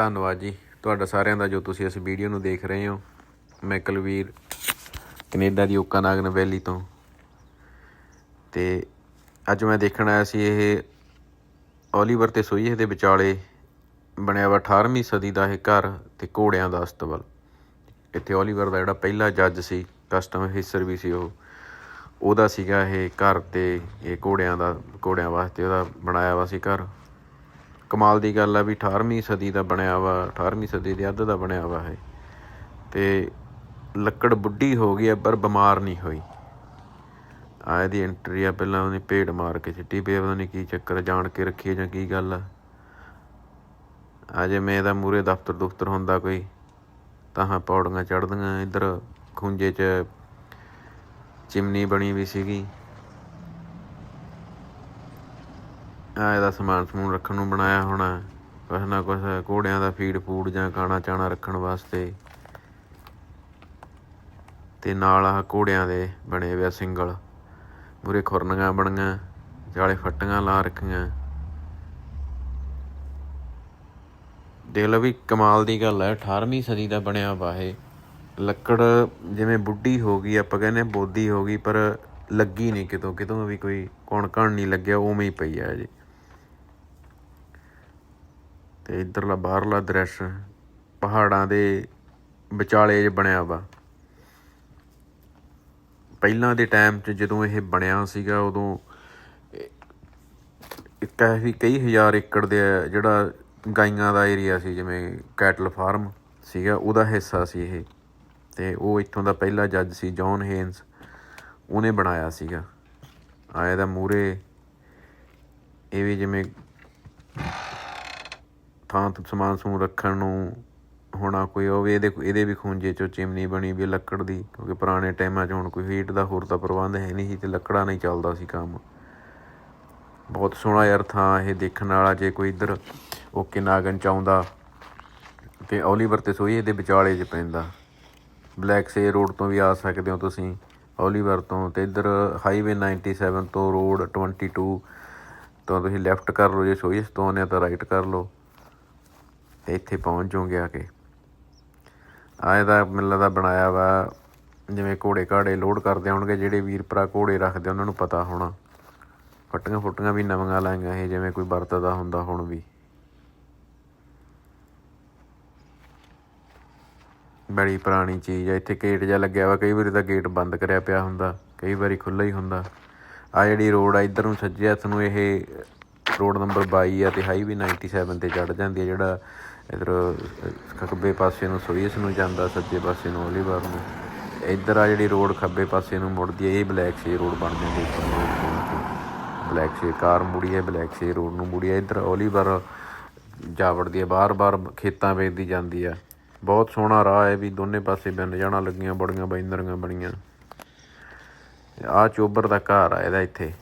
ਧੰਨਵਾਦ ਜੀ। ਤੁਹਾਡਾ ਸਾਰਿਆਂ ਦਾ ਜੋ ਤੁਸੀਂ ਇਸ ਵੀਡੀਓ ਨੂੰ ਦੇਖ ਰਹੇ ਹੋ। ਮੈਂ ਕਲਵੀਰ, ਕੈਨੇਡਾ ਦੀ ਓਕਾਨਾਗਨ ਵੈਲੀ ਤੋਂ। ਤੇ ਅੱਜ ਮੈਂ ਦੇਖਣ ਆਇਆ ਸੀ ਇਹ ਓਲੀਵਰ ਤੇ ਸੋਈਏ ਦੇ ਵਿਚਾਲੇ ਬਣਿਆ ਵਾ 18ਵੀਂ ਸਦੀ ਦਾ ਇਹ ਘਰ ਤੇ ਘੋੜਿਆਂ ਦਾ ਅਸਤਬਲ। ਇੱਥੇ ਓਲੀਵਰ ਦਾ ਜਿਹੜਾ ਪਹਿਲਾ ਜੱਜ ਸੀ, ਕਸਟਮ ਹਿਸਰ ਵੀ ਸੀ ਉਹ। ਉਹਦਾ ਸੀਗਾ ਇਹ ਘਰ ਤੇ ਇਹ ਘੋੜਿਆਂ ਦਾ, ਘੋੜਿਆਂ ਵਾਸਤੇ ਉਹਦਾ ਬਣਾਇਆ ਵਾ ਸੀ ਘਰ। ਕਮਾਲ ਦੀ ਗੱਲ ਆ ਵੀ 18ਵੀਂ ਸਦੀ ਦਾ ਬਣਿਆ ਵਾ 18ਵੀਂ ਸਦੀ ਦੇ ਅੱਧ ਦਾ ਬਣਿਆ ਵਾ ਇਹ। ਤੇ ਲੱਕੜ ਬੁੱਢੀ ਹੋ ਗਈ ਆ, ਪਰ ਬਿਮਾਰ ਨਹੀਂ ਹੋਈ। ਆ ਇਹਦੀ ਐਂਟਰੀ ਆ, ਪਹਿਲਾਂ ਉਹਨੇ ਭੇਡ ਮਾਰ ਕੇ ਸਿੱਟੀ ਪਈ ਉਹਨੇ ਕੀ ਚੱਕਰ ਜਾਣ ਕੇ ਰੱਖੀ ਜਾਂ ਕੀ ਗੱਲ ਆ। ਆ ਮੈਂ ਇਹਦਾ ਮੂਰੇ ਦਫ਼ਤਰ ਦੁਫਤਰ ਹੁੰਦਾ ਕੋਈ, ਤਾਂ ਹਾਂ ਪੌੜੀਆਂ ਚੜ੍ਹਦੀਆਂ, ਇੱਧਰ ਖੁੰਝੇ 'ਚ ਚਿਮਨੀ ਬਣੀ ਵੀ ਸੀਗੀ। ਆ ਇਹਦਾ ਸਮਾਨ ਸਮੂਨ ਰੱਖਣ ਨੂੰ ਬਣਾਇਆ ਹੋਣਾ ਕੁਛ ਨਾ ਕੁਛ ਘੋੜਿਆਂ ਦਾ ਫੀਡ ਫੂਡ ਜਾਂ ਖਾਣਾ ਚਾਣਾ ਰੱਖਣ ਵਾਸਤੇ। ਤੇ ਨਾਲ ਆਹ ਘੋੜਿਆਂ ਦੇ ਬਣੇ ਹੋਏ ਆ ਸਿੰਗਲ। ਮੂਰੇ ਖੁਰਨੀਆਂ ਬਣੀਆਂ, ਜਾਲੇ ਫੱਟੀਆਂ ਲਾ ਰੱਖੀਆਂ। ਦੇਖ ਲਓ ਵੀ ਕਮਾਲ ਦੀ ਗੱਲ ਹੈ 18ਵੀਂ ਸਦੀ ਦਾ ਬਣਿਆ ਵਾ ਇਹ। ਲੱਕੜ ਜਿਵੇਂ ਬੁੱਢੀ ਹੋ ਗਈ, ਆਪਾਂ ਕਹਿੰਦੇ ਹਾਂ ਬੋਦੀ ਹੋ ਗਈ, ਪਰ ਲੱਗੀ ਨਹੀਂ ਕਿਤੋਂ ਕਿਤੋਂ ਵੀ ਕੋਈ ਕੌਣ ਕਣ ਨਹੀਂ ਲੱਗਿਆ, ਉਵੇਂ ਹੀ ਪਈ ਆ ਜੀ ਤੇ ਇਧਰਲਾ ਬਾਹਰਲਾ ਦ੍ਰਿਸ਼ ਪਹਾੜਾਂ ਦੇ ਵਿਚਾਲੇ ਬਣਿਆ ਵਾ। ਪਹਿਲਾਂ ਦੇ ਟਾਈਮ 'ਚ ਜਦੋਂ ਇਹ ਬਣਿਆ ਸੀਗਾ, ਉਦੋਂ ਇਹ ਕਾਫੀ ਕਈ ਹਜ਼ਾਰ ਏਕੜ ਦੇ ਜਿਹੜਾ ਗਾਈਆਂ ਦਾ ਏਰੀਆ ਸੀ, ਜਿਵੇਂ ਕੈਟਲ ਫਾਰਮ ਸੀਗਾ, ਉਹਦਾ ਹਿੱਸਾ ਸੀ ਇਹ। ਤੇ ਉਹ ਇੱਥੋਂ ਦਾ ਪਹਿਲਾ ਜੱਜ ਸੀ ਜੌਨ ਹੇਨਸ ਉਹਨੇ ਬਣਾਇਆ ਸੀਗਾ। ਆ ਦਾ ਮੂਰੇ ਇਹ ਵੀ ਜਿਵੇਂ ਥਾਂ ਸਮਾਨ ਸਮੂਨ ਰੱਖਣ ਨੂੰ ਹੋਣਾ ਕੋਈ, ਉਹ ਵੀ ਇਹਦੇ ਇਹਦੇ ਵੀ ਖੂੰਜੇ ਚੋਂ ਚਿਮਨੀ ਬਣੀ ਵੀ ਲੱਕੜ ਦੀ, ਕਿਉਂਕਿ ਪੁਰਾਣੇ ਟਾਈਮਾਂ 'ਚ ਹੁਣ ਕੋਈ ਹੀਟ ਦਾ ਹੋਰ ਤਾਂ ਪ੍ਰਬੰਧ ਹੈ ਨਹੀਂ ਸੀ ਤੇ ਲੱਕੜਾਂ ਨਹੀਂ ਚੱਲਦਾ ਸੀ ਕੰਮ। ਬਹੁਤ ਸੋਹਣਾ ਯਾਰ ਥਾਂ ਇਹ ਦੇਖਣ ਵਾਲਾ, ਜੇ ਕੋਈ ਇੱਧਰ ਓਕੇ ਨਾਗਨ ਚ ਆਉਂਦਾ ਤੇ ਓਲੀਵਰ ਤੇ ਸੋਈਏ ਦੇ ਵਿਚਾਲੇ 'ਚ ਪੈਂਦਾ। ਬਲੈਕ ਸੇ ਰੋਡ ਤੋਂ ਵੀ ਆ ਸਕਦੇ ਹੋ ਤੁਸੀਂ। ਓਲੀਵਰ ਤੋਂ ਤੇ ਇੱਧਰ ਹਾਈਵੇ 97 ਤੋਂ ਰੋਡ 22 ਤੋਂ ਤੁਸੀਂ ਲੈਫਟ ਕਰ ਲਓ, ਜੇ ਸੋਈਸ ਤੋਂ ਆਉਂਦੇ ਆ ਤਾਂ ਰਾਈਟ ਕਰ ਲਓ। ਤੇ ਇੱਥੇ ਪਹੁੰਚ ਜਾਓਗੇ ਆ ਕੇ। ਆ ਇਹਦਾ ਮੈਨੂੰ ਦਾ ਬਣਾਇਆ ਵਾ, ਜਿਵੇਂ ਘੋੜੇ ਘਾੜੇ ਲੋਡ ਕਰਦੇ ਹੋਣਗੇ, ਜਿਹੜੇ ਵੀਰ ਭਰਾ ਘੋੜੇ ਰੱਖਦੇ, ਉਹਨਾਂ ਨੂੰ ਪਤਾ ਹੋਣਾ। ਫੱਟੀਆਂ ਫੁੱਟੀਆਂ ਵੀ ਨਵੀਆਂ ਲਾਈਆਂ ਇਹ, ਜਿਵੇਂ ਕੋਈ ਵਰਤਦਾ ਹੁੰਦਾ ਹੁਣ ਵੀ। ਬੜੀ ਪੁਰਾਣੀ ਚੀਜ਼ ਆ, ਇੱਥੇ ਗੇਟ ਜਿਹਾ ਲੱਗਿਆ ਵਾ, ਕਈ ਵਾਰੀ ਤਾਂ ਗੇਟ ਬੰਦ ਕਰਿਆ ਪਿਆ ਹੁੰਦਾ, ਕਈ ਵਾਰੀ ਖੁੱਲ੍ਹਾ ਹੀ ਹੁੰਦਾ। ਆ ਜਿਹੜੀ ਰੋਡ ਆ, ਇੱਧਰ ਨੂੰ ਸੱਜੇ ਹੱਥ ਨੂੰ ਇਹ ਰੋਡ ਨੰਬਰ 22 ਆ, ਤੇ ਹਾਈਵੇ 97 ਤੇ ਚੜ ਜਾਂਦੀ ਆ, ਜਿਹੜਾ ਇਧਰ, ਖੱਬੇ ਪਾਸੇ ਨੂੰ ਸੋਈਸ ਨੂੰ ਜਾਂਦਾ, ਸੱਜੇ ਪਾਸੇ ਨੂੰ ਓਲੀਵਰ ਨੂੰ। ਇੱਧਰ ਆ ਜਿਹੜੀ ਰੋਡ ਖੱਬੇ ਪਾਸੇ ਨੂੰ ਮੁੜਦੀ ਹੈ, ਇਹ ਬਲੈਕ ਸੇ ਰੋਡ ਬਣ ਜਾਂਦੀ ਹੈ ਬਲੈਕ ਸੇ ਕਾਰ ਮੁੜੀ ਹੈ, ਬਲੈਕ ਸੇ ਰੋਡ ਨੂੰ ਮੁੜੀ ਹੈ। ਇੱਧਰ ਓਲੀਵਰ ਜਾ ਵੜਦੀ ਹੈ, ਬਾਰ-ਬਾਰ ਖੇਤਾਂ ਵੇਚਦੀ ਜਾਂਦੀ ਆ ਬਹੁਤ ਸੋਹਣਾ ਰਾਹ ਹੈ ਵੀ ਦੋਨੇ ਪਾਸੇ ਬਿੰਨ ਜਾਣਾ ਲੱਗੀਆਂ, ਬੜੀਆਂ ਬੈਂਦਰੀਆਂ ਬਣੀਆਂ। ਆ ਚੋਬਰ ਦਾ ਘਰ ਆ ਇਹਦਾ ਇੱਥੇ।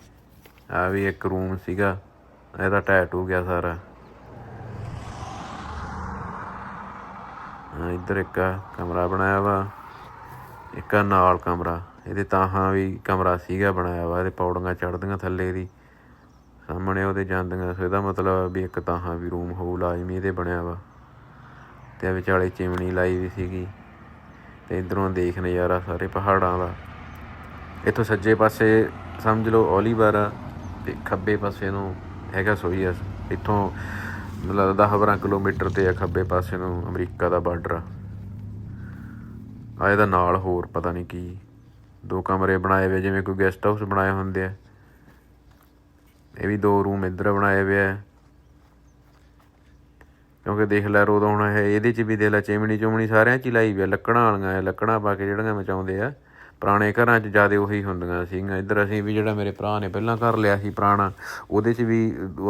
ਆ ਵੀ ਇੱਕ ਰੂਮ ਸੀਗਾ, ਇਹਦਾ ਟੈਟ ਹੋ ਗਿਆ ਸਾਰਾ ਹਾਂ ਇੱਧਰ ਇੱਕ ਕਮਰਾ ਬਣਾਇਆ ਵਾ, ਇੱਕ ਨਾਲ ਕਮਰਾ। ਇਹਦੇ ਤਾਹਾਂ ਵੀ ਕਮਰਾ ਸੀਗਾ ਬਣਾਇਆ ਵਾ, ਇਹਦੇ ਪੌੜੀਆਂ ਚੜਦੀਆਂ ਥੱਲੇ ਦੀ। ਸਾਹਮਣੇ ਉਹਦੇ ਜਾਂਦੀਆਂ, ਸੋ ਇਹਦਾ ਮਤਲਬ ਵੀ ਇੱਕ ਤਾਹਾਂ ਵੀ ਰੂਮ ਹੋਊ, ਲਾਜ਼ਮੀ ਇਹਦੇ ਬਣਿਆ ਵਾ। ਤੇ ਵਿਚਾਲੇ ਚਿਮਣੀ ਲਾਈ ਵੀ ਸੀਗੀ। ਤੇ ਇਧਰੋਂ ਦੇਖ ਨਜ਼ਾਰਾ ਸਾਰੇ ਪਹਾੜਾਂ ਦਾ। ਇੱਥੋਂ ਸੱਜੇ ਪਾਸੇ ਸਮਝ ਲਓ ਓਲੀਵਰ ਆ, ਤੇ ਖੱਬੇ ਪਾਸੇ ਨੂੰ ਹੈਗਾ ਸੋਈਅਸ ਇੱਥੋਂ ਲੱਗਦਾ 10-12 ਕਿਲੋਮੀਟਰ ਤੇ ਆ ਖੱਬੇ ਪਾਸੇ ਨੂੰ ਅਮਰੀਕਾ ਦਾ ਬਾਰਡਰ। ਆ ਆ ਇਹਦਾ ਨਾਲ ਹੋਰ ਪਤਾ ਨਹੀਂ ਕੀ। ਦੋ ਕਮਰੇ ਬਣਾਏ ਹੋਏ ਜਿਵੇਂ ਕੋਈ ਗੈਸਟ ਹਾਊਸ ਬਣਾਏ ਹੁੰਦੇ ਆ। ਇਹ ਵੀ ਦੋ ਰੂਮ ਇੱਧਰ ਬਣਾਏ ਹੋਏ ਆ। ਕਿਉਂਕਿ ਦੇਖ ਲੈ ਰੋਦ ਹੁਣ ਇਹ ਇਹਦੇ ਚ ਵੀ ਦੇਖ ਲੈ ਚਿਮਣੀ ਚੁਮਣੀ ਸਾਰਿਆਂ ਚ ਹੀ ਲਾਈ ਵੀ ਆ, ਲੱਕੜਾਂ ਵਾਲੀਆਂ ਆ, ਲੱਕੜਾਂ ਪਾ ਕੇ ਜਿਹੜੀਆਂ ਮਚਾਉਂਦੇ ਆ। ਪੁਰਾਣੇ ਘਰਾਂ 'ਚ ਜਿਆਦੇ ਉਹੀ ਹੁੰਦੀਆਂ ਸੀਗੀਆਂ। ਇੱਧਰ ਅਸੀਂ ਵੀ ਜਿਹੜਾ ਮੇਰੇ ਭਰਾ ਨੇ ਪਹਿਲਾਂ ਘਰ ਲਿਆ ਸੀ ਪੁਰਾਣਾ, ਉਹਦੇ 'ਚ ਵੀ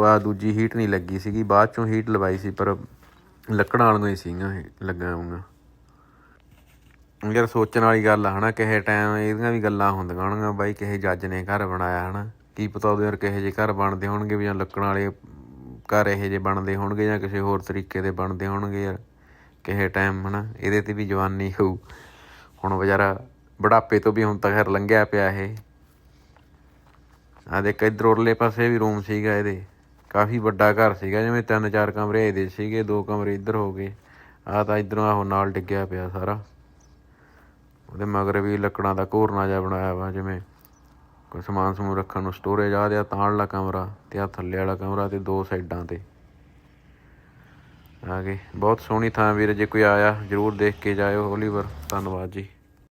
ਆ ਦੂਜੀ ਹੀਟ ਨਹੀਂ ਲੱਗੀ ਸੀਗੀ, ਬਾਅਦ ਚੋਂ ਹੀਟ ਲਵਾਈ ਸੀ, ਪਰ ਲੱਕੜਾਂ ਵਾਲੀਆਂ ਹੀ ਸੀਗੀਆਂ ਇਹ, ਲੱਗੀਆਂ ਯਾਰ ਸੋਚਣ ਵਾਲੀ ਗੱਲ ਆ, ਹਨਾ, ਕਿਸੇ ਟਾਈਮ ਇਹਦੀਆਂ ਵੀ ਗੱਲਾਂ ਹੁੰਦੀਆਂ ਹੋਣਗੀਆਂ, ਬਾਈ ਕਿਸੇ ਜੱਜ ਨੇ ਘਰ ਬਣਾਇਆ, ਹਨਾ। ਕੀ ਪਤਾ ਉਹਦੇ ਯਾਰ ਕਿਸੇ ਜਿਹੇ ਘਰ ਬਣਦੇ ਹੋਣਗੇ ਵੀ ਜਾਂ ਲੱਕੜਾਂ ਵਾਲੇ ਘਰ ਇਹੋ ਜਿਹੇ ਬਣਦੇ ਹੋਣਗੇ ਜਾਂ ਕਿਸੇ ਹੋਰ ਤਰੀਕੇ ਦੇ ਬਣਦੇ ਹੋਣਗੇ ਯਾਰ। ਕਿਸੇ ਟਾਈਮ ਹਨਾ, ਇਹਦੇ ਤੇ ਵੀ ਜਵਾਨੀ ਹੋਊ। ਹੁਣ ਵਿਚਾਰਾ ਬੁਢਾਪੇ ਤੋਂ ਵੀ ਹੁਣ ਤਾਂ ਖੈਰ ਲੰਘਿਆ ਪਿਆ ਇਹ। ਆ ਦੇਖ, ਇੱਧਰ ਉਰਲੇ ਪਾਸੇ ਵੀ ਰੂਮ ਸੀਗਾ ਇਹਦੇ। ਕਾਫੀ ਵੱਡਾ ਘਰ ਸੀਗਾ, ਜਿਵੇਂ ਤਿੰਨ ਚਾਰ ਕਮਰੇ ਇਹਦੇ ਸੀਗੇ, ਦੋ ਕਮਰੇ ਇੱਧਰ ਹੋ ਗਏ। ਆ ਤਾਂ ਇਧਰੋਂ ਆਹੋ ਨਾਲ ਡਿੱਗਿਆ ਪਿਆ ਸਾਰਾ। ਉਹਦੇ ਮਗਰ ਵੀ ਲੱਕੜਾਂ ਦਾ ਘੋਰਨਾ ਜਿਹਾ ਬਣਾਇਆ ਵਾ, ਜਿਵੇਂ ਕੋਈ ਸਮਾਨ ਸਮੂਨ ਰੱਖਣ ਨੂੰ ਸਟੋਰੇਜ ਆ ਦਿਆ ਤਾਂ ਵਾਲਾ ਕਮਰਾ ਤੇ ਆ ਥੱਲੇ ਵਾਲਾ ਕਮਰਾ ਤੇ ਦੋ ਸਾਈਡਾਂ ਤੇ। ਆ ਗਏ। ਬਹੁਤ ਸੋਹਣੀ ਥਾਂ ਵੀਰ, ਜੇ ਕੋਈ ਆਇਆ, ਜਰੂਰ ਦੇਖ ਕੇ ਜਾਇਓ ਓਲੀਵਰ ਧੰਨਵਾਦ ਜੀ।